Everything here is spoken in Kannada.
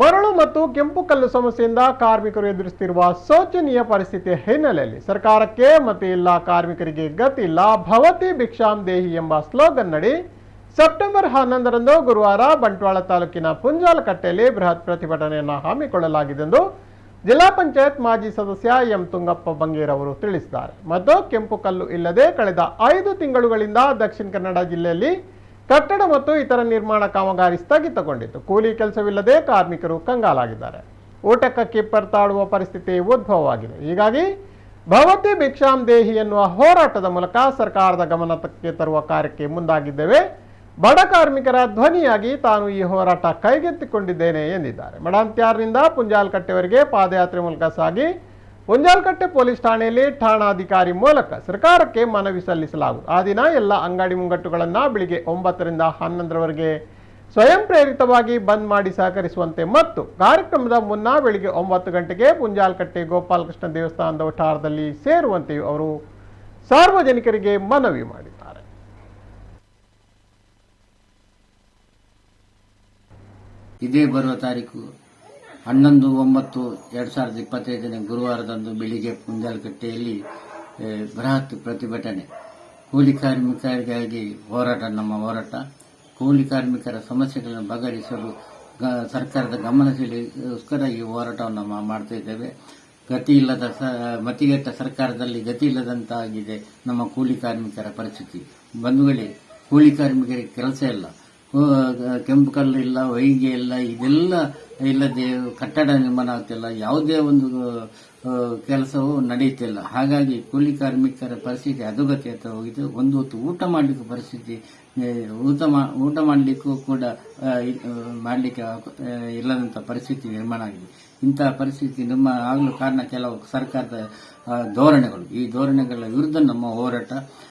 ಮರಳು ಮತ್ತು ಕೆಂಪು ಕಲ್ಲು ಸಮಸ್ಯೆಯಿಂದ ಕಾರ್ಮಿಕರು ಎದುರಿಸುತ್ತಿರುವ ಶೋಚನೀಯ ಪರಿಸ್ಥಿತಿಯ ಹಿನ್ನೆಲೆಯಲ್ಲಿ ಸರ್ಕಾರಕ್ಕೆ ಮತ್ತು ಇಲ್ಲ ಕಾರ್ಮಿಕರಿಗೆ ಗತಿ ಇಲ್ಲ ಭವತಿ ಭಿಕ್ಷಾಂ ದೇಹಿ ಎಂಬ ಸ್ಲೋಗನ್ ನಡಿ. ಸೆಪ್ಟೆಂಬರ್ ಹನ್ನೊಂದರಂದು ಗುರುವಾರ ಬಂಟ್ವಾಳ ತಾಲೂಕಿನ ಪುಂಜಾಲಕಟ್ಟೆಯಲ್ಲಿ ಬೃಹತ್ ಪ್ರತಿಭಟನೆಯನ್ನು ಹಮ್ಮಿಕೊಳ್ಳಲಾಗಿದೆ ಎಂದು ಜಿಲ್ಲಾ ಪಂಚಾಯತ್ ಮಾಜಿ ಸದಸ್ಯ ಎಂ ತುಂಗಪ್ಪ ಬಂಗೇರ್ ಅವರು ತಿಳಿಸಿದ್ದಾರೆ. ಮತ್ತು ಕೆಂಪು ಕಲ್ಲು ಇಲ್ಲದೆ ಕಳೆದ ಐದು ತಿಂಗಳುಗಳಿಂದ ದಕ್ಷಿಣ ಕನ್ನಡ ಜಿಲ್ಲೆಯಲ್ಲಿ ಕಟ್ಟಡ ಮತ್ತು ಇತರ ನಿರ್ಮಾಣ ಕಾಮಗಾರಿ ಸ್ಥಗಿತಗೊಂಡಿತು ಕೂಲಿ ಕೆಲಸವಿಲ್ಲದೆ ಕಾರ್ಮಿಕರು ಕಂಗಾಲಾಗಿದ್ದಾರೆ. ಊಟಕ್ಕೆ ಪರ್ತಾಡುವ ಪರಿಸ್ಥಿತಿ ಉದ್ಭವವಾಗಿದೆ. ಹೀಗಾಗಿ ಭವತಿ ಭಿಕ್ಷಾಂ ದೇಹಿ ಎನ್ನುವ ಹೋರಾಟದ ಮೂಲಕ ಸರ್ಕಾರದ ಗಮನಕ್ಕೆ ತರುವ ಕಾರ್ಯಕ್ಕೆ ಮುಂದಾಗಿದ್ದೇವೆ. ಬಡ ಕಾರ್ಮಿಕರ ಧ್ವನಿಯಾಗಿ ತಾನು ಈ ಹೋರಾಟ ಕೈಗೆತ್ತಿಕೊಂಡಿದ್ದೇನೆ ಎಂದಿದ್ದಾರೆ. ಮಡಂತ್ಯಾರ್ನಿಂದ ಪುಂಜಾಲ್ಕಟ್ಟೆವರೆಗೆ ಪಾದಯಾತ್ರೆ ಮೂಲಕ ಸಾಗಿ ಪುಂಜಾಲ್ಕಟ್ಟೆ ಪೊಲೀಸ್ ಠಾಣೆಯಲ್ಲಿ ಠಾಣಾಧಿಕಾರಿ ಮೂಲಕ ಸರ್ಕಾರಕ್ಕೆ ಮನವಿ ಸಲ್ಲಿಸಲಾಗುವುದು. ಆ ದಿನ ಎಲ್ಲ ಅಂಗಡಿ ಮುಂಗಟ್ಟುಗಳನ್ನು ಬೆಳಿಗ್ಗೆ ಒಂಬತ್ತರಿಂದ ಹನ್ನೊಂದರವರೆಗೆ ಸ್ವಯಂ ಪ್ರೇರಿತವಾಗಿ ಬಂದ್ ಮಾಡಿ ಸಹಕರಿಸುವಂತೆ ಮತ್ತು ಕಾರ್ಯಕ್ರಮದ ಮುನ್ನ ಬೆಳಿಗ್ಗೆ ಒಂಬತ್ತು ಗಂಟೆಗೆ ಪುಂಜಾಲ್ಕಟ್ಟೆ ಗೋಪಾಲಕೃಷ್ಣ ದೇವಸ್ಥಾನದ ವಠಾರದಲ್ಲಿ ಸೇರುವಂತೆಯೂ ಅವರು ಸಾರ್ವಜನಿಕರಿಗೆ ಮನವಿ ಮಾಡಿದ್ದಾರೆ. ಇದೇ ಬರುವ ತಾರೀಕು ಹನ್ನೊಂದು ಒಂಬತ್ತು ಎರಡ್ ಸಾವಿರದ ಇಪ್ಪತ್ತೈದನೇ ಗುರುವಾರದಂದು ಬೆಳಿಗ್ಗೆ ಪುಂಜಾಲಕಟ್ಟೆಯಲ್ಲಿ ಆ, ಬೃಹತ್ ಪ್ರತಿಭಟನೆ. ಕೂಲಿ ಕಾರ್ಮಿಕರಿಗಾಗಿ ಹೋರಾಟ ನಮ್ಮ ಹೋರಾಟ. ಕೂಲಿ ಕಾರ್ಮಿಕರ ಸಮಸ್ಯೆಗಳನ್ನು ಬಗೆಹರಿಸಲು ಸರ್ಕಾರದ ಗಮನ ಸೆಳೆಯೋಸ್ಕರ ಈ ಹೋರಾಟವನ್ನು ನಾವು ಮಾಡ್ತಾ ಇದ್ದೇವೆ. ಗತಿ ಇಲ್ಲದ ಸ- ಮತಿಗೆಟ್ಟ ಸರ್ಕಾರದಲ್ಲಿ ಗತಿ ಇಲ್ಲದಂತಾಗಿದೆ ನಮ್ಮ ಕೂಲಿ ಕಾರ್ಮಿಕರ ಪರಿಸ್ಥಿತಿ. ಬಂಧುಗಳೇ ಕೂಲಿ ಕಾರ್ಮಿಕರಿಗೆ ಕೆಲಸ ಇಲ್ಲ. ಕೆಂಪು ಕಲ್ಲು ಇಲ್ಲ ವೈಗೆ ಇಲ್ಲ, ಇದೆಲ್ಲ ಇಲ್ಲದೆ ಕಟ್ಟಡ ನಿರ್ಮಾಣ ಆಗ್ತಿಲ್ಲ. ಯಾವುದೇ ಒಂದು ಕೆಲಸವು ನಡೆಯುತ್ತಿಲ್ಲ ಹಾಗಾಗಿ ಕೂಲಿ ಕಾರ್ಮಿಕರ ಪರಿಸ್ಥಿತಿ ಅಧೋಗತಿ ಅಂತ ಹೋಗಿದೆ. ಒಂದು ಹೊತ್ತು ಊಟ ಮಾಡಲಿಕ್ಕೆ ಪರಿಸ್ಥಿತಿ ಊಟ ಊಟ ಮಾಡಲಿಕ್ಕೂ ಕೂಡ ಮಾಡಲಿಕ್ಕೆ ಇಲ್ಲದಂಥ ಪರಿಸ್ಥಿತಿ ನಿರ್ಮಾಣ ಆಗಿದೆ. ಇಂತಹ ಪರಿಸ್ಥಿತಿ ನಿರ್ಮಾಣ ಆಗಲು ಕಾರಣ ಕೆಲವು ಸರ್ಕಾರದ ಧೋರಣೆಗಳು. ಈ ಧೋರಣೆಗಳ ವಿರುದ್ಧ ನಮ್ಮ ಹೋರಾಟ